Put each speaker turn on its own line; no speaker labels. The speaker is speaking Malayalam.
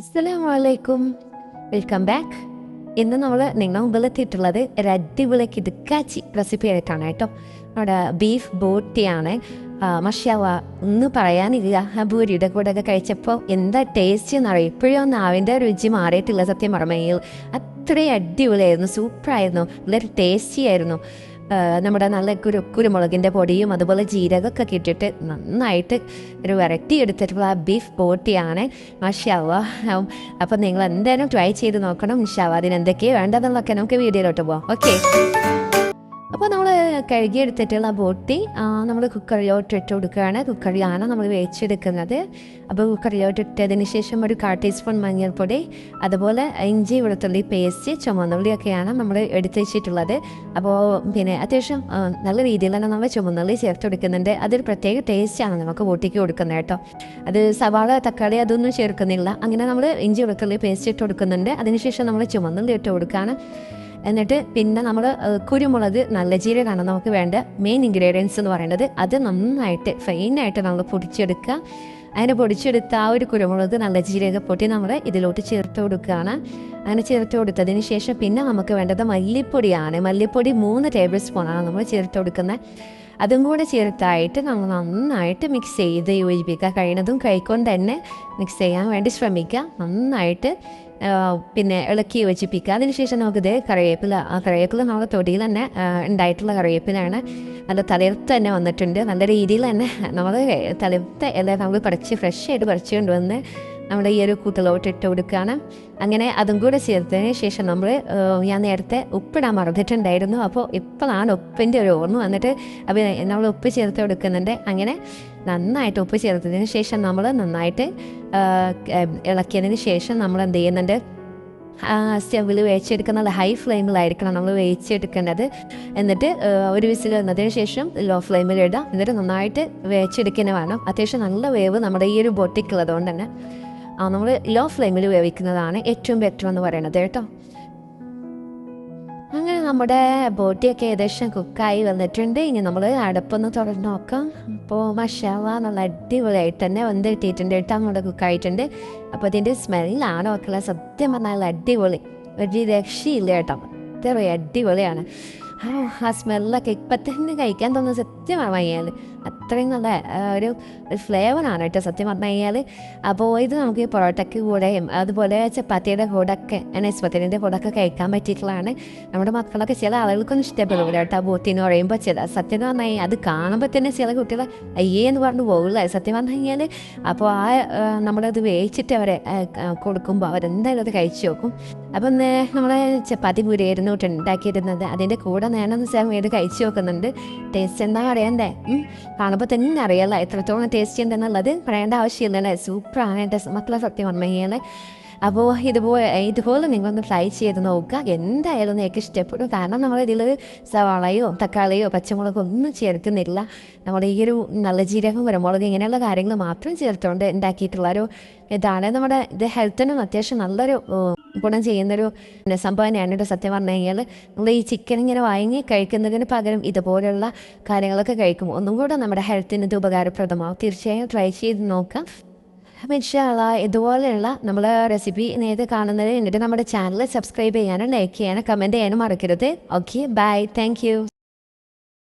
അസ്സലാമലൈക്കും. വെൽക്കം ബാക്ക് ഇന്ന് നമ്മൾ നിങ്ങളുടെ മുമ്പിൽ എത്തിയിട്ടുള്ളത് ഒരു അടിപൊളി കിടുക്കാച്ചി റെസിപ്പി ആയിട്ടാണ് കേട്ടോ. നമ്മുടെ ബീഫ് ബോട്ടിയാണ്. മഷ്യാവ ഒന്ന് പറയാനില്ല. ആ ഭൂരിയുടെ ഒക്കെ കഴിച്ചപ്പോൾ എന്താ ടേസ്റ്റ് എന്നറിയാം? ഇപ്പോഴും നാവിന്റെ രുചി മാറിയിട്ടില്ല സത്യം പറമയിൽ അത്രയും അടിപൊളിയായിരുന്നു. സൂപ്പറായിരുന്നു വളരെ ടേസ്റ്റി ആയിരുന്നു. നമ്മുടെ നല്ല കുരു കുരുമുളകിന്റെ പൊടിയും അതുപോലെ ജീരകമൊക്കെ കിട്ടിയിട്ട് നന്നായിട്ട് ഒരു വെറൈറ്റി എടുത്തിട്ടുള്ള ആ ബീഫ് ബോട്ടിയാണ്. മാഷാവ അപ്പം നിങ്ങൾ എന്തായാലും ട്രൈ ചെയ്ത് നോക്കണം. ഷവാദിന് എന്തൊക്കെയാണ് വേണ്ടതെന്നൊക്കെ നമുക്ക് വീഡിയോയിലോട്ട് പോവാം. ഓക്കെ അപ്പോൾ നമ്മൾ കഴുകിയെടുത്തിട്ടുള്ള ബോട്ടി നമ്മൾ കുക്കറിലോട്ട് ഇട്ട് കൊടുക്കുകയാണ്. കുക്കറിലാണ് നമ്മൾ വേവിച്ചെടുക്കുന്നത്. അപ്പോൾ കുക്കറിലോട്ട് ഇട്ടതിന് ശേഷം ഒരു കാ ടീസ്പൂൺ മഞ്ഞൾപ്പൊടി അതുപോലെ ഇഞ്ചി വെളുത്തുള്ളി പേസ്റ്റ് ചുമന്നുള്ളിയൊക്കെയാണ് നമ്മൾ എടുത്ത് വെച്ചിട്ടുള്ളത്. അപ്പോൾ പിന്നെ അത്യാവശ്യം നല്ല രീതിയിൽ തന്നെ നമ്മൾ ചുമന്നുള്ളി ചേർത്ത് കൊടുക്കുന്നുണ്ട്. അതൊരു പ്രത്യേക ടേസ്റ്റാണ് നമുക്ക് ബോട്ടിക്ക് കൊടുക്കുന്നത് കേട്ടോ. അത് സവാള തക്കാളി അതൊന്നും ചേർക്കുന്നില്ല. അങ്ങനെ നമ്മൾ ഇഞ്ചി വെളുത്തുള്ളി പേസ്റ്റ് ഇട്ട് കൊടുക്കുന്നുണ്ട്. അതിനുശേഷം നമ്മൾ ചുമന്നുള്ളി ഇട്ട് കൊടുക്കുകയാണ്. എന്നിട്ട് പിന്നെ നമ്മൾ കുരുമുളക് നല്ല ജീരകമാണ് നമുക്ക് വേണ്ട. മെയിൻ ഇൻഗ്രീഡിയൻസ് എന്ന് പറയുന്നത് അത് നന്നായിട്ട് ഫൈനായിട്ട് നമ്മൾ പൊടിച്ചെടുക്കുക. അതിനെ പൊടിച്ചെടുത്ത ആ ഒരു കുരുമുളക് നല്ല ജീരക പൊട്ടി നമ്മൾ ഇതിലോട്ട് ചേർത്ത് കൊടുക്കുകയാണ്. അങ്ങനെ ചേർത്ത് കൊടുത്തതിന് ശേഷം പിന്നെ നമുക്ക് വേണ്ടത് മല്ലിപ്പൊടിയാണ്. മല്ലിപ്പൊടി മൂന്ന് ടേബിൾ സ്പൂണാണ് നമ്മൾ ചേർത്ത് കൊടുക്കുന്നത്. അതും കൂടെ ചേർത്തായിട്ട് നമ്മൾ നന്നായിട്ട് മിക്സ് ചെയ്ത് യോജിപ്പിക്കുക. കഴിയുന്നതും കൈക്കൊണ്ട് തന്നെ മിക്സ് ചെയ്യാൻ വേണ്ടി ശ്രമിക്കുക. നന്നായിട്ട് പിന്നെ ഇളക്കി യോജിപ്പിക്കുക. അതിനുശേഷം നമുക്കിത് കറിവേപ്പില ആ കറിവേപ്പില നമ്മുടെ തൊടിയിൽ തന്നെ ഉണ്ടായിട്ടുള്ള കറിവേപ്പിലാണ്. നല്ല തളിർത്ത് തന്നെ വന്നിട്ടുണ്ട്. നല്ല രീതിയിൽ തന്നെ നമ്മൾ തളിർത്ത ഇല നമുക്ക് പറിച്ച് ഫ്രഷ് ആയിട്ട് പറിച്ച് കൊണ്ടുവന്ന് നമ്മുടെ ഈ ഒരു കൂട്ടിലോട്ട് ഇട്ട് കൊടുക്കുകയാണ്. അങ്ങനെ അതും കൂടെ ചേർത്തതിന് ശേഷം നമ്മൾ ഞാൻ നേരത്തെ ഉപ്പിടാൻ മറന്നിട്ടുണ്ടായിരുന്നു. അപ്പോൾ ഇപ്പോഴാണ് ഉപ്പിന്റെ ഒരു ഓർമ്മ വന്നിട്ട് അപ്പോൾ നമ്മൾ ഉപ്പ് ചേർത്ത് കൊടുക്കുന്നുണ്ട്. അങ്ങനെ നന്നായിട്ട് ഉപ്പ് ചേർത്തതിന് ശേഷം നമ്മൾ നന്നായിട്ട് ഇളക്കിയതിന് ശേഷം നമ്മൾ എന്ത് ചെയ്യുന്നുണ്ട്? സ്റ്റവിൽ വേവിച്ചെടുക്കുന്നത് ഹൈ ഫ്ലെയിമിലായിരിക്കണം നമ്മൾ വേവിച്ചെടുക്കേണ്ടത്. എന്നിട്ട് ഒരു വിസിൽ വന്നതിന് ശേഷം ലോ ഫ്ലെയിമിൽ ഇടാം എന്നിട്ട് നന്നായിട്ട് വേവിച്ചെടുക്കുന്ന വേണം അത്യാവശ്യം നല്ല വേവ് നമ്മുടെ ഈ ഒരു ബൊട്ടിക്കുള്ളത് കൊണ്ട് തന്നെ നമ്മൾ ലോ ഫ്ലെയിമിൽ വേവിക്കുന്നതാണ് ഏറ്റവും ബെറ്റർ എന്ന് പറയുന്നത് കേട്ടോ. അങ്ങനെ നമ്മുടെ ബോട്ടിയൊക്കെ ഏകദേശം കുക്കായി വന്നിട്ടുണ്ട്. ഇനി നമ്മൾ അടപ്പൊന്ന് തുറന്ന് നോക്കാം. അപ്പോൾ മഷാല നല്ല അടിപൊളിയായിട്ട് തന്നെ വന്ന് കിട്ടിയിട്ടുണ്ട് കേട്ടോ നമ്മുടെ കുക്കായിട്ടുണ്ട് അപ്പോൾ ഇതിന്റെ സ്മെല്ലാണ് ഒക്കെ സത്യം പറഞ്ഞാൽ അടിപൊളി. ഒരു രക്ഷയില്ല കേട്ടോ അത്ര അടിപൊളിയാണ്. ആ സ്മെല്ലൊക്കെ ഇപ്പം തന്നെ കഴിക്കാൻ തോന്നുന്നത് സത്യമാണ് കഴിഞ്ഞാൽ അത്രയും നല്ല ഒരു ഫ്ലേവറാണ് കേട്ടോ സത്യം പറഞ്ഞു കഴിഞ്ഞാൽ അപ്പോൾ ഇത് നമുക്ക് ഈ പൊറോട്ടയ്ക്ക് കൂടെയും അതുപോലെ ചപ്പാത്തിയുടെ കൂടെയൊക്കെ നെസ്പത്തിന്റെ കൂടെയൊക്കെ കഴിക്കാൻ പറ്റിയിട്ടുള്ളതാണ്. നമ്മുടെ മക്കളൊക്കെ ചില ആളുകൾക്കൊന്നും ഇഷ്ടപ്പെടില്ല കേട്ടോ ബോട്ടി എന്ന് പറയുമ്പോൾ ചില സത്യം എന്ന് പറഞ്ഞു കഴിഞ്ഞാൽ അത് കാണുമ്പോൾ തന്നെ ചില കുട്ടികൾ അയ്യേ എന്ന് പറഞ്ഞു പോകില്ല സത്യം പറഞ്ഞു കഴിഞ്ഞാൽ അപ്പോൾ ആ നമ്മളത് വേവിച്ചിട്ട് അവരെ കൊടുക്കുമ്പോൾ അവരെന്തായാലും അത് കഴിച്ചു നോക്കും. അപ്പം നമ്മളെ ചപ്പാത്തി പൂരിയായിരുന്നു ഉണ്ടാക്കിയിരുന്നത്. അതിന്റെ കൂടെ ഞാനൊന്ന് വെച്ചാൽ ഇത് കഴിച്ചു നോക്കുന്നുണ്ട്. ടേസ്റ്റ് എന്താ പറയണ്ടേ. കാണുമ്പോൾ തന്നെ അറിയാലോ എത്രത്തോളം ടേസ്റ്റ് ഉണ്ടെന്നുള്ളത് പറയേണ്ട ആവശ്യമില്ലല്ലേ? സൂപ്പറാണ് എന്റെ മക്കളെ സത്യം ഓർമ്മയാണ് അപ്പോൾ ഇതുപോലെ ഇതുപോലെ നിങ്ങളൊന്ന് ഫ്രൈ ചെയ്ത് നോക്കുക. എന്തായാലും നിങ്ങൾക്ക് ഇഷ്ടപ്പെടും. കാരണം നമ്മൾ ഇതിൽ സവാളയോ തക്കാളിയോ പച്ചമുളകോ ഒന്നും ചേർക്കുന്നില്ല. നമ്മുടെ ഈ ഒരു നല്ല ജീരകം കുരുമുളക് ഇങ്ങനെയുള്ള കാര്യങ്ങൾ മാത്രം ചേർത്തുകൊണ്ട് ഉണ്ടാക്കിയിട്ടുള്ള ഒരു ഇതാണ്. നമ്മുടെ ഇത് ഹെൽത്തിനും അത്യാവശ്യം നല്ലൊരു ഗുണം ചെയ്യുന്നൊരു സംഭവം തന്നെയാണ് കേട്ടോ സത്യം പറഞ്ഞു കഴിഞ്ഞാൽ. നമ്മൾ ഈ ചിക്കൻ ഇങ്ങനെ വാങ്ങി കഴിക്കുന്നതിന് പകരം ഇതുപോലെയുള്ള കാര്യങ്ങളൊക്കെ കഴിക്കും. ഒന്നും കൂടെ നമ്മുടെ ഹെൽത്തിന് ഇത് ഉപകാരപ്രദമാവും. തീർച്ചയായും ട്രൈ ചെയ്ത് നോക്കാം. അപ്പം ഇൻഷാള്ള ഇതുപോലെയുള്ള നമ്മൾ റെസിപ്പി നേരത്തെ കാണുന്നത് എന്നിട്ട് നമ്മുടെ ചാനൽ സബ്സ്ക്രൈബ് ചെയ്യാനും ലൈക്ക് ചെയ്യാനും കമന്റ് ചെയ്യാനും മറക്കരുത്. Okay bye thank